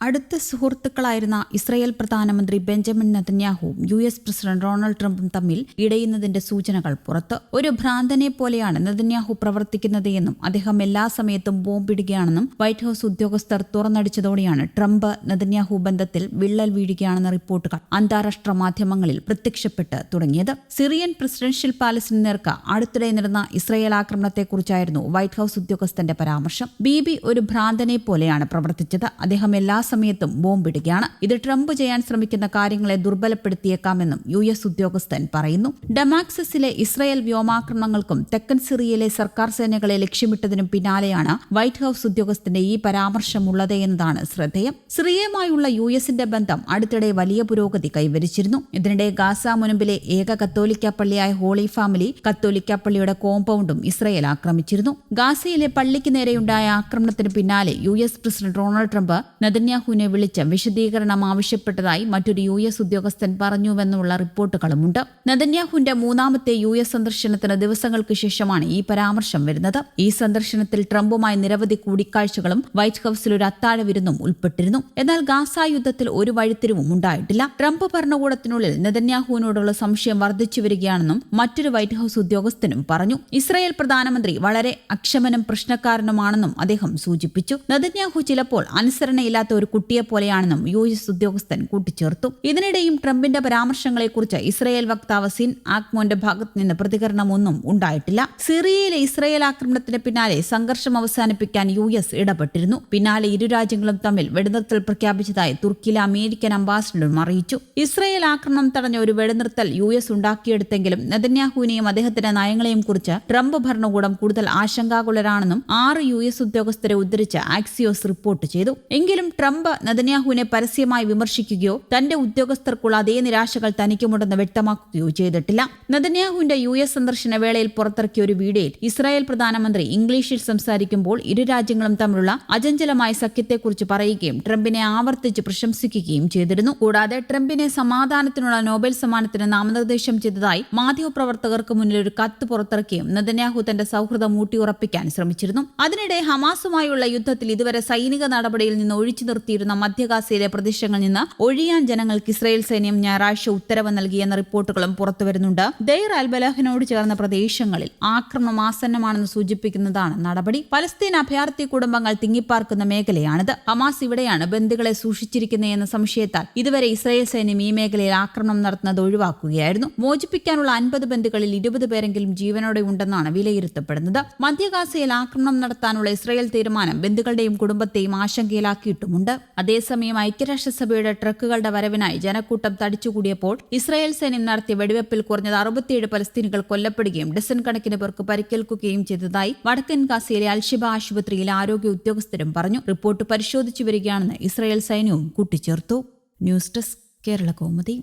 അടുത്ത സുഹൃത്തുക്കളായിരുന്ന ഇസ്രയേൽ പ്രധാനമന്ത്രി ബെഞ്ചമിൻ നതന്യാഹുവും യു എസ് പ്രസിഡന്റ് ഡൊണാൾഡ് ട്രംപും തമ്മിൽ ഇടയുന്നതിന്റെ സൂചനകൾ പുറത്ത് ഒരു ഭ്രാന്തനെ പോലെയാണ് നതന്യാഹു പ്രവർത്തിക്കുന്നത് എന്നും അദ്ദേഹം എല്ലാ സമയത്തും ബോംബിടുകയാണെന്നും വൈറ്റ് ഹൌസ് ഉദ്യോഗസ്ഥർ തുറന്നടിച്ചതോടെയാണ് ട്രംപ് നതന്യാഹു ബന്ധത്തിൽ വിള്ളൽ വീഴുകയാണെന്ന റിപ്പോർട്ടുകൾ അന്താരാഷ്ട്ര മാധ്യമങ്ങളിൽ പ്രത്യക്ഷപ്പെട്ട് തുടങ്ങിയത്. സിറിയൻ പ്രസിഡൻഷ്യൽ പാലസിന് നേർക്ക് അടുത്തിടെ നടന്ന ഇസ്രയേൽ ആക്രമണത്തെക്കുറിച്ചായിരുന്നു വൈറ്റ് ഹൌസ് ഉദ്യോഗസ്ഥന്റെ പരാമർശം. ബീബി ഒരു ഭ്രാന്തനെ പോലെയാണ് പ്രവർത്തിച്ചത്. അദ്ദേഹം എല്ലാ സമയത്തും ബോംബിടുകയാണ്. ഇത് ട്രംപ് ചെയ്യാൻ ശ്രമിക്കുന്ന കാര്യങ്ങളെ ദുർബലപ്പെടുത്തിയേക്കാമെന്നും യു എസ് ഉദ്യോഗസ്ഥൻ പറയുന്നു. ഡമാക്സസിലെ ഇസ്രയേൽ വ്യോമാക്രമണങ്ങൾക്കും തെക്കൻ സിറിയയിലെ സർക്കാർ സേനകളെ ലക്ഷ്യമിട്ടതിനും പിന്നാലെയാണ് വൈറ്റ് ഹൌസ് ഉദ്യോഗസ്ഥന്റെ ഈ പരാമർശമുള്ളത് എന്നതാണ് ശ്രദ്ധേയം. സിറിയയുമായുള്ള യു എസിന്റെ ബന്ധം അടുത്തിടെ വലിയ പുരോഗതി കൈവരിച്ചിരുന്നു. ഇതിനിടെ ഗാസ മുനമ്പിലെ ഏക കത്തോലിക്ക പള്ളിയായ ഹോളി ഫാമിലി കത്തോലിക്ക പള്ളിയുടെ കോമ്പൗണ്ടും ഇസ്രയേൽ ആക്രമിച്ചിരുന്നു. ഗാസയിലെ പള്ളിക്ക് നേരെയുണ്ടായ ആക്രമണത്തിന് പിന്നാലെ U S president Donald Trump നെതന്യാഹുവിനെ വിളിച്ച് വിശദീകരണം ആവശ്യപ്പെട്ടതായി മറ്റൊരു യു എസ് ഉദ്യോഗസ്ഥൻ പറഞ്ഞുവെന്നുള്ള റിപ്പോർട്ടുകളുമുണ്ട്. നെതന്യാഹുവിന്റെ മൂന്നാമത്തെ യു എസ് സന്ദർശനത്തിന് ദിവസങ്ങൾക്ക് ശേഷമാണ് ഈ പരാമർശം വരുന്നത്. ഈ സന്ദർശനത്തിൽ ട്രംപുമായി നിരവധി കൂടിക്കാഴ്ചകളും വൈറ്റ് ഹൌസിൽ ഒരു അത്താഴ വിരുന്നും ഉൾപ്പെട്ടിരുന്നു. എന്നാൽ ഗാസ യുദ്ധത്തിൽ ഒരു വഴിത്തിരിവും ഉണ്ടായിട്ടില്ല. ട്രംപ് ഭരണകൂടത്തിനുള്ളിൽ നെതന്യാഹുവിനോടുള്ള സംശയം വർദ്ധിച്ചു വരികയാണെന്നും മറ്റൊരു വൈറ്റ് ഹൌസ് ഉദ്യോഗസ്ഥനും പറഞ്ഞു. ഇസ്രായേൽ പ്രധാനമന്ത്രി വളരെ അക്ഷമനും പ്രശ്നക്കാരനുമാണെന്നും അദ്ദേഹം സൂചിപ്പിച്ചു. നെതന്യാഹു ചിലപ്പോൾ അനുസരണയില്ലാത്ത ഒരു കുട്ടിയെ പോലെയാണെന്നും യു എസ് ഉദ്യോഗസ്ഥൻ കൂട്ടിച്ചേർത്തു. ഇതിനിടെയും ട്രംപിന്റെ പരാമർശങ്ങളെക്കുറിച്ച് ഇസ്രയേൽ വക്താവ് സിൻ ആക്മോന്റെ ഭാഗത്ത് നിന്ന് പ്രതികരണമൊന്നും ഉണ്ടായിട്ടില്ല. സിറിയയിലെ ഇസ്രയേൽ ആക്രമണത്തിന് പിന്നാലെ സംഘർഷം അവസാനിപ്പിക്കാൻ യു എസ് ഇടപെട്ടിരുന്നു. പിന്നാലെ ഇരു രാജ്യങ്ങളും തമ്മിൽ വെടിനിർത്തൽ പ്രഖ്യാപിച്ചതായി തുർക്കിയിലെ അമേരിക്കൻ അംബാസിഡറും അറിയിച്ചു. ഇസ്രയേൽ ആക്രമണം തടഞ്ഞ ഒരു വെടിനിർത്തൽ യു എസ് ഉണ്ടാക്കിയെടുത്തെങ്കിലും നെതന്യാഹുവിനെയും അദ്ദേഹത്തിന്റെ നയങ്ങളെയും കുറിച്ച് ട്രംപ് ഭരണകൂടം കൂടുതൽ ആശങ്കാകുലരാണെന്നും ആറ് യു എസ് ഉദ്യോഗസ്ഥരെ ഉദ്ധരിച്ച് ആക്സിയോസ് റിപ്പോർട്ട് ചെയ്തു. എങ്കിലും ട്രംപ് നെതന്യാഹുവിനെ പരസ്യമായി വിമർശിക്കുകയോ തന്റെ ഉദ്യോഗസ്ഥർക്കുള്ള അതേ നിരാശകൾ തനിക്കുമുണ്ടെന്ന് വ്യക്തമാക്കുകയോ ചെയ്തിട്ടില്ല. നദന്യാഹുവിന്റെ യു എസ് സന്ദർശന വേളയിൽ പുറത്തിറക്കിയ ഒരു വീഡിയോയിൽ ഇസ്രായേൽ പ്രധാനമന്ത്രി ഇംഗ്ലീഷിൽ സംസാരിക്കുമ്പോൾ ഇരു രാജ്യങ്ങളും തമ്മിലുള്ള അചഞ്ചലമായ സഖ്യത്തെക്കുറിച്ച് പറയുകയും ട്രംപിനെ ആവർത്തിച്ച് പ്രശംസിക്കുകയും ചെയ്തിരുന്നു. കൂടാതെ ട്രംപിനെ സമാധാനത്തിനുള്ള നോബൽ സമ്മാനത്തിന് നാമനിർദ്ദേശം ചെയ്തതായി മാധ്യമപ്രവർത്തകർക്ക് മുന്നിൽ ഒരു കത്ത് പുറത്തിറക്കിയും നദന്യാഹു തന്റെ സൗഹൃദം ഊട്ടിയുറപ്പിക്കാൻ ശ്രമിച്ചിരുന്നു. അതിനിടെ ഹമാസുമായുള്ള യുദ്ധത്തിൽ ഇതുവരെ സൈനിക നടപടിയിൽ നിന്ന് ഒഴിച്ചു നിർത്തിയിരുന്ന മധ്യഗാസയിലെ പ്രദേശങ്ങളിൽ നിന്ന് ഒഴിയാൻ ജനങ്ങൾക്ക് ഇസ്രായേൽ സൈന്യം ഞായറാഴ്ച ഉത്തരവ് നൽകിയെന്ന റിപ്പോർട്ടുകളും പുറത്തുവരുന്നുണ്ട് ദൈർ അൽബലഹിനോട് ചേർന്ന പ്രദേശങ്ങളിൽ ആക്രമണം ആസന്നമാണെന്ന് സൂചിപ്പിക്കുന്നതാണ് നടപടി. പലസ്തീൻ അഭയാർത്ഥി കുടുംബങ്ങൾ തിങ്ങിപ്പാർക്കുന്ന മേഖലയാണിത്. ഹമാസ് ഇവിടെയാണ് ബന്ദികളെ സൂക്ഷിച്ചിരിക്കുന്നതെന്ന സംശയത്താൽ ഇതുവരെ ഇസ്രായേൽ സൈന്യം ഈ മേഖലയിൽ ആക്രമണം നടത്തുന്നത് ഒഴിവാക്കുകയായിരുന്നു. മോചിപ്പിക്കാനുള്ള അൻപത് ബന്ദികളിൽ ഇരുപത് പേരെങ്കിലും ജീവനോടെ ഉണ്ടെന്നാണ് വിലയിരുത്തപ്പെടുന്നത്. മധ്യഗാസയിൽ ആക്രമണം നടത്താനുള്ള ഇസ്രായേൽ തീരുമാനം ബന്ധുക്കളുടെയും കുടുംബത്തെയും ആശങ്കയിലാക്കിയിട്ടുമുണ്ട്. അതേസമയം ഐക്യരാഷ്ട്രസഭയുടെ ട്രക്കുകളുടെ വരവിനായി ജനക്കൂട്ടം തടിച്ചുകൂടിയപ്പോൾ ഇസ്രായേൽ സൈന്യം നടത്തിയ വെടിവെപ്പിൽ കുറഞ്ഞത് അറുപത്തിയേഴ് പലസ്തീനികൾ കൊല്ലപ്പെടുകയും ഡസൻ കണക്കിന് പേർക്ക് പരിക്കേൽക്കുകയും ചെയ്തതായി വടക്കൻ ഗാസയിലെ അൽഷിബ ആശുപത്രിയിലെ ആരോഗ്യ ഉദ്യോഗസ്ഥരും പറഞ്ഞു. റിപ്പോർട്ട് പരിശോധിച്ചു വരികയാണെന്ന് ഇസ്രായേൽ സൈന്യവും കൂട്ടിച്ചേർത്തു. News desk Kerala Kaumudi.